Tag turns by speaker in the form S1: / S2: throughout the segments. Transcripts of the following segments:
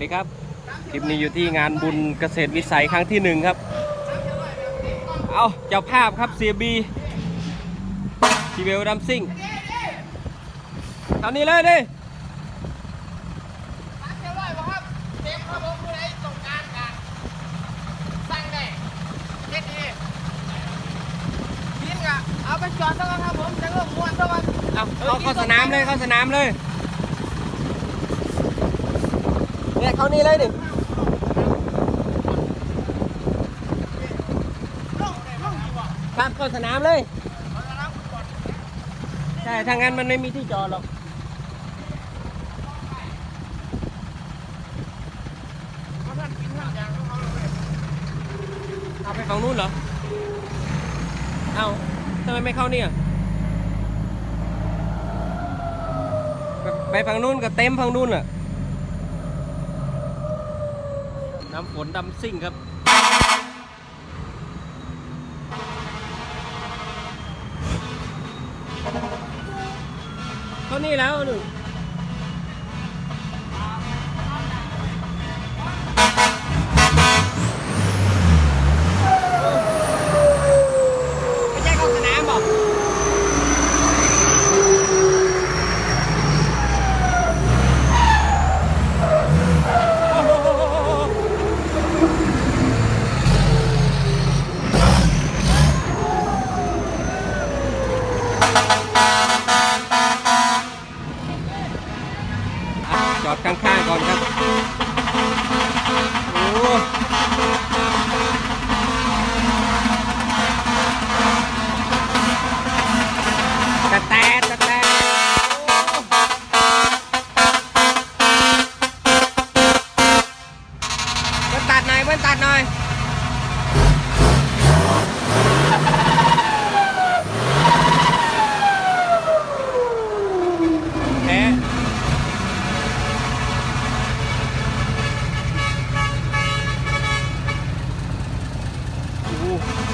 S1: ดีครับ คลิปนี้อยู่ที่งานบุญเกษตรวิสัยครั้งที่หนึ่งครับ เอาเจ้าภาพครับเสียบีทีเวลดัมซิ่งเอานี้เลยดิ
S2: เรียบร้อยบ่ครับเต็มครับผมผู้ใดต้องการการสั่งได้เฮ็ดเองยินกะเอาไปจอดแล้วกันครับผมจะเริ่มม้วนแล้วกัน
S1: เอาเข้าเข้าสนามเลยเข้าสนามเลย เนี่ยเขานี่เลยดิครับเข้าสนามเลย ใช่ถ้างนั้นมันไม่มีที่จอดหรอก
S2: เอา
S1: ไปฝั่งนู้นเหรอ เอาทำไมไม่เข้าเนี่ย ไปไปฝั่งนู้นกับเต็มฝั่งนู้นอะ น้ำฝนดำซิ่งครับเขานี่แล้วหนึ่ง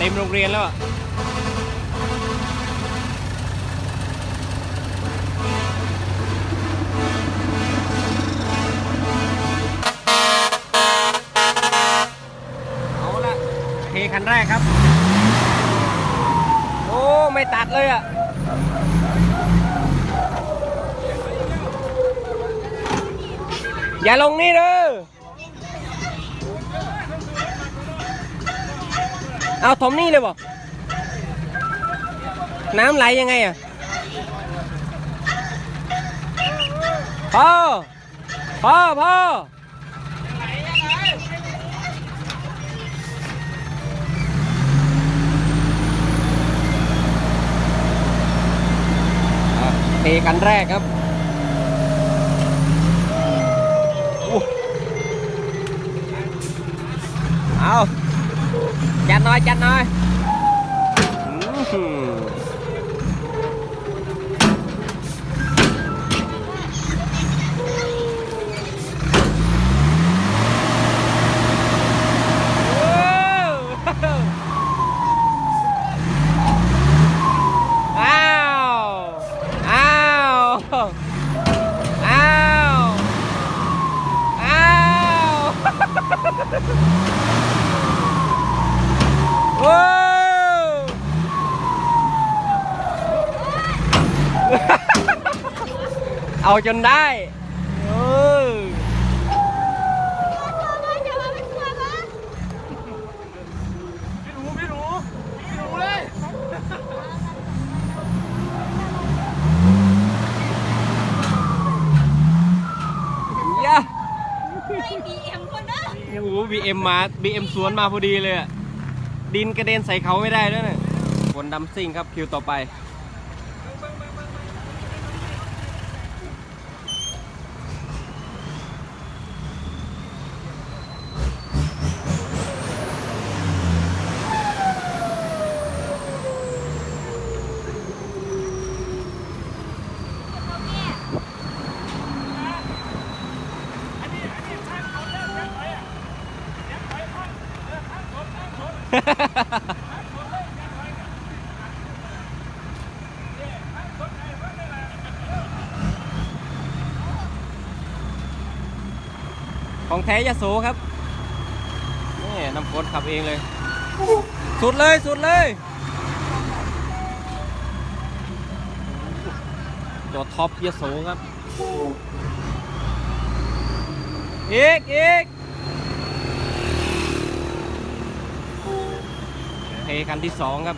S1: ต็มโรงเรียนแล้วอะเอาละเทคันแรกครับ โอ้ ไม่ตัดเลยอะอย่าลงนี่เด้อ เอาถมนี่เลยบ่น้ำไหลยังไงอะพ่อพ่อพ่อเทกันแรกครับเอา จัดหน่อยจัดหน่อยอื้อหือโอ้อ้าวอ้าวอ้าวอ้าว ว้าว เอาจนได้เออ
S2: ไม่รู้ไม่รู้ไม่รู้เลย
S1: ยะ
S3: ไม่มีเอ็มคนนะ
S1: โอ้โหบีเอ็มมาบีเอ็มสวนมาพอดีเลยอะดินกระเด็นใส่เขาไม่ได้ด้วยนะบนดัมซิ่งครับคิวต่อไป ของแท้ยโสครับ นี่น้ำฝนขับเองเลย สุดเลยสุดเลยจอท็อปยโสครับ อีกอีก เทคันที่สองครับ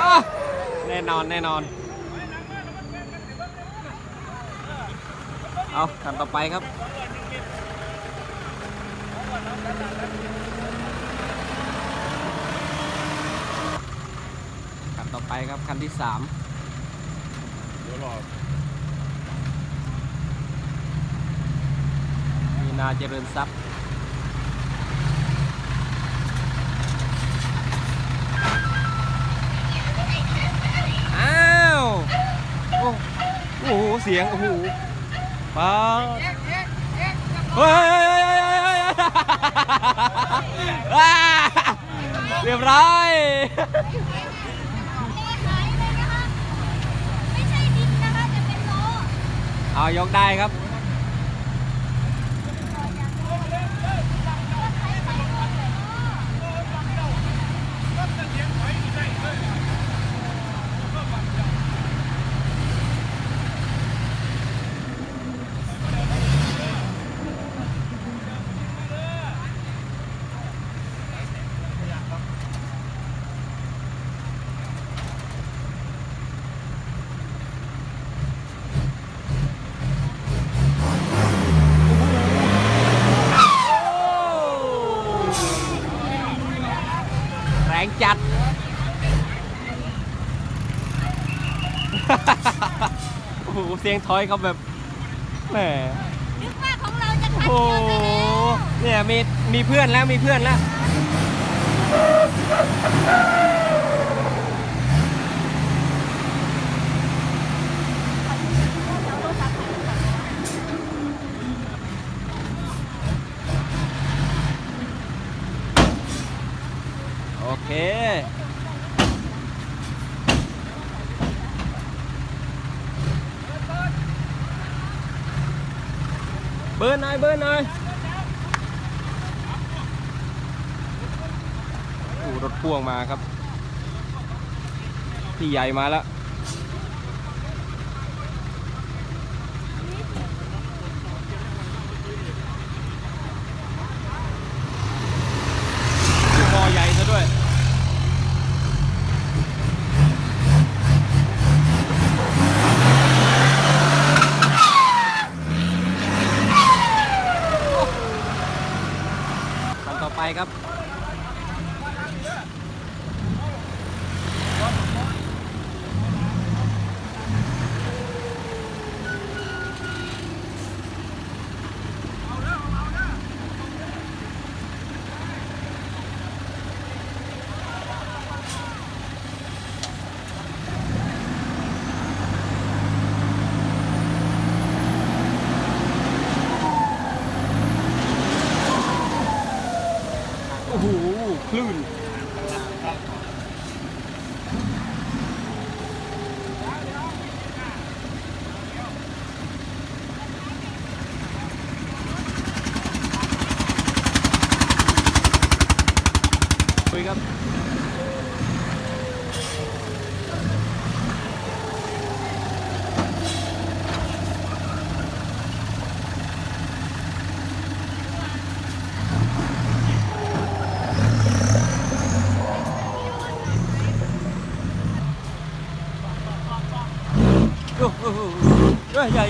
S1: อ้าวแน่นอน เอาคันต่อไปครับคันต่อไปครับ คันที่สามมีนาเจริญทรัพย์ โอ้โหเสียงโอ้โหป้าเฮ้ยเรียบร้อย
S3: เอา
S1: ยกได้ครับ งจัด โอ้โห เสียงถอยเขาแบบแหม
S3: นึกว่าของเราจะคัน
S1: โอ้
S3: เดียว
S1: โห
S3: ซะแล้ว
S1: เนี่ยมีมีเพื่อนแล้วมีเพื่อนแล้ว โอเค เบิร์น หน่อยเบิร์นหน่อยโอ้รถพ่วงมาครับ พี่ใหญ่มาแล้ว มอใหญ่ซะด้วย คันต่อไปครับ โอ้โหคลื่น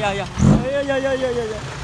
S1: या या. या या या या